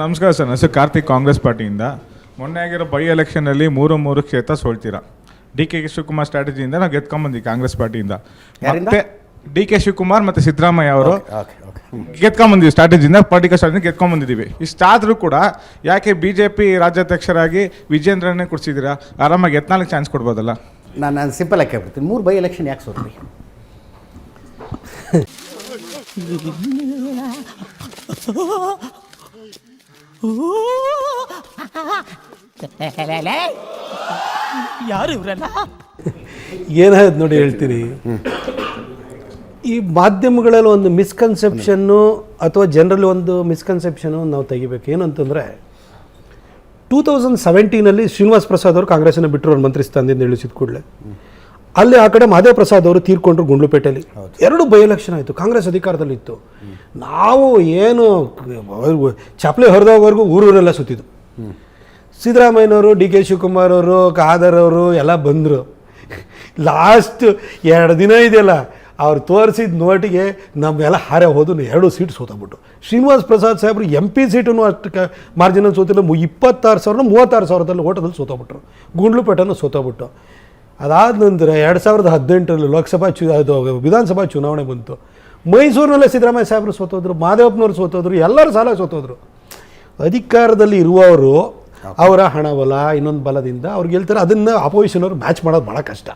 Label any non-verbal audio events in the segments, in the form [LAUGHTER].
ನಮಸ್ಕಾರ ಸರ್ ನನ್ನ ಹೆಸರು ಕಾರ್ತಿಕ್ ಕಾಂಗ್ರೆಸ್ ಪಾರ್ಟಿಯಿಂದ. ಮೊನ್ನೆ ಆಗಿರೋ ಬೈ ಎಲೆಕ್ಷನಲ್ಲಿ ಮೂರು ಮೂರು ಕ್ಷೇತ್ರ ಸೋಲ್ತೀರಾ? ಡಿ ಕೆ ಶಿವಕುಮಾರ್ ಸ್ಟ್ರಾಟಜಿಯಿಂದ ನಾವು ಗೆದ್ಕೊಂಬಂದ್ವಿ ಕಾಂಗ್ರೆಸ್ ಪಾರ್ಟಿಯಿಂದ? ಮತ್ತೆ ಡಿ ಕೆ ಶಿವಕುಮಾರ್ ಮತ್ತು ಸಿದ್ದರಾಮಯ್ಯ ಅವರು ಗೆದ್ಕೊಂಬಂದಿವಿ ಸ್ಟ್ರಾಟಜಿಯಿಂದ ಪಾರ್ಟಿಕಲ್ ಸ್ಟ್ರಾಟಜಿ ಗೆದ್ಕೊಂಬಂದಿದ್ದೀವಿ. ಇಷ್ಟಾದರೂ ಕೂಡ ಯಾಕೆ ಬಿ ಜೆ ಪಿ ರಾಜ್ಯಾಧ್ಯಕ್ಷರಾಗಿ ವಿಜೇಂದ್ರನ್ನೇ ಕೊಡ್ಸಿದ್ದೀರಾ? ಆರಾಮಾಗಿ ಎತ್ನಾಲ್ಕು ಚಾನ್ಸ್ ಕೊಡ್ಬೋದಲ್ಲ? ನಾನು ನಾನು ಸಿಂಪಲ್ ಆಗಿ ಕೇಳ್ಬಿಡ್ತೀನಿ. ಮೂರು ಬೈ ಎಲೆಕ್ಷನ್ ಯಾಕೆ ಸೋತ್ರಿ? [LAUGHS] ಯಾರು ಇವರಲ್ಲ? ಏನಾಯ್ತು ನೋಡಿ ಹೇಳ್ತೀನಿ. ಈ ಮಾಧ್ಯಮಗಳಲ್ಲಿ ಒಂದು ಮಿಸ್ಕನ್ಸೆಪ್ಷನ್ನು ಅಥವಾ ಜನರಲ್ಲಿ ಒಂದು ಮಿಸ್ಕನ್ಸೆಪ್ಷನ್ನು ನಾವು ತೆಗಿಬೇಕು. ಏನು ಅಂತಂದರೆ ಟೂ ತೌಸಂಡ್ ಸೆವೆಂಟೀನಲ್ಲಿ ಶ್ರೀನಿವಾಸ್ ಪ್ರಸಾದ್ ಅವರು ಕಾಂಗ್ರೆಸ್ಸನ್ನು ಬಿಟ್ಟರು, ಅವ್ರು ಮಂತ್ರಿ ಸ್ಥಾನದಿಂದ ಇಳಿಸಿದ ಕೂಡಲೇ. ಅಲ್ಲಿ ಆ ಕಡೆ ಮಹದೇವ್ ಪ್ರಸಾದ್ ಅವರು ತೀರ್ಕೊಂಡ್ರು ಗುಂಡ್ಲುಪೇಟೆಯಲ್ಲಿ. ಎರಡು ಬೈ ಎಲೆಕ್ಷನ್ ಆಯಿತು ಕಾಂಗ್ರೆಸ್ ಅಧಿಕಾರದಲ್ಲಿತ್ತು. ನಾವು ಏನು ಚಪ್ಪಲಿ ಹೊರದೋಗೋವರೆಗೂ ಊರೂರೆಲ್ಲ ಸುತ್ತಿದ್ದು. ಸಿದ್ದರಾಮಯ್ಯನವರು ಡಿ ಕೆ ಶಿವಕುಮಾರ್ ಅವರು ಖಾದರ್ ಅವರು ಎಲ್ಲ ಬಂದರು. ಲಾಸ್ಟ್ ಎರಡು ದಿನ ಇದೆಯಲ್ಲ ಅವ್ರು ತೋರಿಸಿದ ನೋಟಿಗೆ ನಮ್ಮೆಲ್ಲ ಹಾರೆ ಹೋದು ಎರಡು ಸೀಟ್ ಸೋತಬಿಟ್ಟು ಶ್ರೀನಿವಾಸ್ ಪ್ರಸಾದ್ ಸಾಹೇಬ್ರು ಎಂ ಪಿ ಸೀಟನ್ನು ಅಷ್ಟು ಕ ಮಾರ್ಜಿನಲ್ಲಿ ಸೋತಿಲ್ಲ ಮು- ಇಪ್ಪತ್ತಾರು ಸಾವಿರ ಮೂವತ್ತಾರು ಸಾವಿರದಲ್ಲಿ ಓಟದಲ್ಲಿ ಸೋತೋಗ್ಬಿಟ್ರು. ಗುಂಡ್ಲುಪೇಟನ್ನು ಸೋತೋಗ್ಬಿಟ್ಟು ಅದಾದ ನಂತರ ಎರಡು ಸಾವಿರದ ಹದಿನೆಂಟರಲ್ಲಿ ಲೋಕಸಭಾ ಚು ಅದು ವಿಧಾನಸಭಾ ಚುನಾವಣೆ ಬಂತು. ಮೈಸೂರಿನಲ್ಲೇ ಸಿದ್ದರಾಮಯ್ಯ ಸಾಹೇಬರು ಸೋತೋದ್ರು ಮಾದೇವಪ್ಪನವರು ಸೋತೋದ್ರು ಎಲ್ಲರೂ ಸಾಲ ಸೋತೋದ್ರು. ಅಧಿಕಾರದಲ್ಲಿ ಇರುವವರು ಅವರ ಹಣ ಬಲ ಇನ್ನೊಂದು ಬಲದಿಂದ ಅವ್ರು ಗೆಲ್ತಾರೆ. ಅದನ್ನು ಅಪೋಸಿಷನ್ ಅವರು ಮ್ಯಾಚ್ ಮಾಡೋದು ಭಾಳ ಕಷ್ಟ.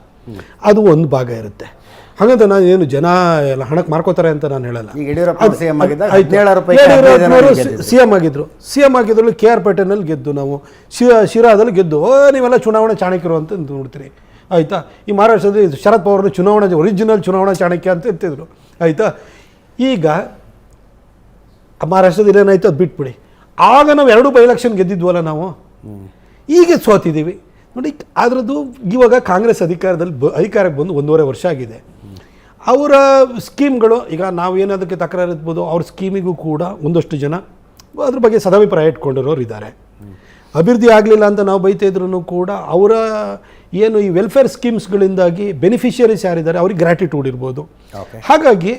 ಅದು ಒಂದು ಭಾಗ ಇರುತ್ತೆ. ಹಾಗಂತ ನಾನು ಏನು ಜನ ಎಲ್ಲ ಹಣಕ್ಕೆ ಮಾರ್ಕೋತಾರೆ ಅಂತ ನಾನು ಹೇಳಲ್ಲ. ಈಗ ಯಡಿಯೂರಪ್ಪ ಅದು- CM ಆಗಿದ್ದಾಗ 17 ರೂಪಾಯಿಗೆ 15 ಜನ ಯಡಿಯೂರಪ್ಪನವರು ಸಿ ಎಂ ಆಗಿದ್ರು. ಸಿ ಎಂ ಆಗಿದ್ರು ಕೆ ಆರ್ ಪೇಟೆನಲ್ಲಿ ಗೆದ್ದು ನಾವು ಶಿರಾ ಶಿರಾದಲ್ಲಿ ಗೆದ್ದು ಓ ನೀವೆಲ್ಲ ಚುನಾವಣೆ ಚಾಣಕ್ಯರು ಅಂತ ನೋಡ್ತೀರಿ. ಆಯಿತಾ? ಈ ಮಹಾರಾಷ್ಟ್ರದಲ್ಲಿ ಶರದ್ ಪವಾರ್ನ ಚುನಾವಣಾ ಒರಿಜಿನಲ್ ಚುನಾವಣಾ ಚಾಣಕ್ಯ ಅಂತ ಇರ್ತಿದ್ರು ಆಯಿತಾ? ಈಗ ಮಹಾರಾಷ್ಟ್ರದಲ್ಲಿ ಏನಾಯ್ತು ಅದು ಬಿಟ್ಬಿಡಿ. ಆಗ ನಾವು ಎರಡು ಬೈ ಎಲೆಕ್ಷನ್ ಗೆದ್ದಿದ್ವಲ್ಲ ನಾವು? ಈಗ ಸೋತಿದ್ದೀವಿ ನೋಡಿ ಅದರದ್ದು ಇವಾಗ ಕಾಂಗ್ರೆಸ್ ಅಧಿಕಾರದಲ್ಲಿ ಬ, ಅಧಿಕಾರಕ್ಕೆ ಬಂದು ಒಂದೂವರೆ ವರ್ಷ ಆಗಿದೆ. ಅವರ ಸ್ಕೀಮ್ಗಳು, ಈಗ ನಾವು ಏನದಕ್ಕೆ ತಕರಾರು ಇರ್ಬೋದು ಅವ್ರ ಸ್ಕೀಮಿಗೂ ಕೂಡ ಒಂದಷ್ಟು ಜನ ಅದ್ರ ಬಗ್ಗೆ ಸದಾಭಿಪ್ರಾಯ ಇಟ್ಕೊಂಡಿರೋರು ಇದ್ದಾರೆ ಅಭಿವೃದ್ಧಿ ಆಗಲಿಲ್ಲ ಅಂತ ನಾವು ಬೈತಾ ಇದ್ರೂ ಕೂಡ ಅವರ ಏನು ಈ ವೆಲ್ಫೇರ್ ಸ್ಕೀಮ್ಸ್ಗಳಿಂದಾಗಿ ಬೆನಿಫಿಷಿಯರೀಸ್ ಯಾರಿದ್ದಾರೆ ಅವ್ರಿಗೆ ಗ್ರ್ಯಾಟಿಟ್ಯೂಡ್ ಇರ್ಬೋದು. ಹಾಗಾಗಿ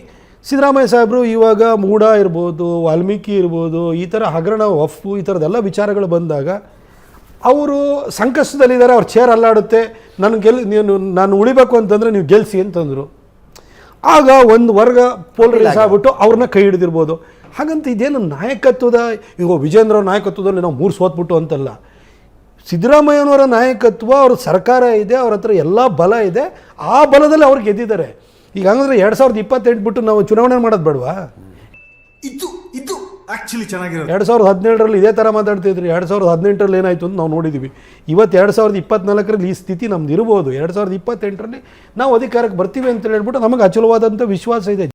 ಸಿದ್ದರಾಮಯ್ಯ ಸಾಹೇಬರು ಇವಾಗ ಮೂಡ ಇರ್ಬೋದು ವಾಲ್ಮೀಕಿ ಇರ್ಬೋದು ಈ ಥರ ಹಗರಣ ವಫು ಈ ಥರದ್ದೆಲ್ಲ ವಿಚಾರಗಳು ಬಂದಾಗ ಅವರು ಸಂಕಷ್ಟದಲ್ಲಿದ್ದಾರೆ ಅವ್ರ ಚೇರ್ ಅಲ್ಲಾಡುತ್ತೆ ನಾನು ಗೆಲ್ ನೀನು ನಾನು ಉಳಿಬೇಕು ಅಂತಂದರೆ ನೀವು ಗೆಲ್ಸಿ ಅಂತಂದರು. ಆಗ ಒಂದು ವರ್ಗ ಪೋಲರೈಸ್ ಆಗ್ಬಿಟ್ಟು ಅವ್ರನ್ನ ಕೈ ಹಿಡಿದಿರ್ಬೋದು. ಹಾಗಂತ ಇದೇನು ನಾಯಕತ್ವದ ಈಗ ವಿಜೇಂದ್ರ ಅವ್ರ ನಾಯಕತ್ವದಲ್ಲಿ ನಾವು ಮೂರು ಸೋತ್ಬಿಟ್ಟು ಅಂತಲ್ಲ. ಸಿದ್ದರಾಮಯ್ಯನವರ ನಾಯಕತ್ವ ಅವ್ರ ಸರ್ಕಾರ ಇದೆ ಅವ್ರ ಹತ್ರ ಎಲ್ಲ ಬಲ ಇದೆ ಆ ಬಲದಲ್ಲಿ ಅವ್ರು ಗೆದ್ದಿದ್ದಾರೆ. ಈಗ ಹಂಗಂದ್ರೆ ಎರಡು ಸಾವಿರದ ಇಪ್ಪತ್ತೆಂಟು ಬಿಟ್ಟು ನಾವು ಚುನಾವಣೆ ಮಾಡೋದು ಬೇಡವಾ? ಇದು ಇದು ಆಕ್ಚುಲಿ ಚೆನ್ನಾಗಿರೋದು ಎರಡು ಸಾವಿರದ ಹದಿನೇಳರಲ್ಲಿ ಇದೇ ಥರ ಮಾತಾಡ್ತಿದ್ರಿ ಎರಡು ಸಾವಿರದ ಹದಿನೆಂಟರಲ್ಲಿ ಏನಾಯಿತು ಅಂತ ನಾವು ನೋಡಿದ್ದೀವಿ ಇವತ್ತು ಎರಡು ಸಾವಿರದ ಇಪ್ಪತ್ನಾಲ್ಕರಲ್ಲಿ ಈ ಸ್ಥಿತಿ ನಮ್ದು ಇರ್ಬೋದು ಎರಡು ಸಾವಿರದ ಇಪ್ಪತ್ತೆಂಟರಲ್ಲಿ ನಾವು ಅಧಿಕಾರಕ್ಕೆ ಬರ್ತೀವಿ ಅಂತ ಹೇಳ್ಬಿಟ್ಟು ನಮಗೆ ಅಚಲವಾದಂಥ ವಿಶ್ವಾಸ ಇದೆ.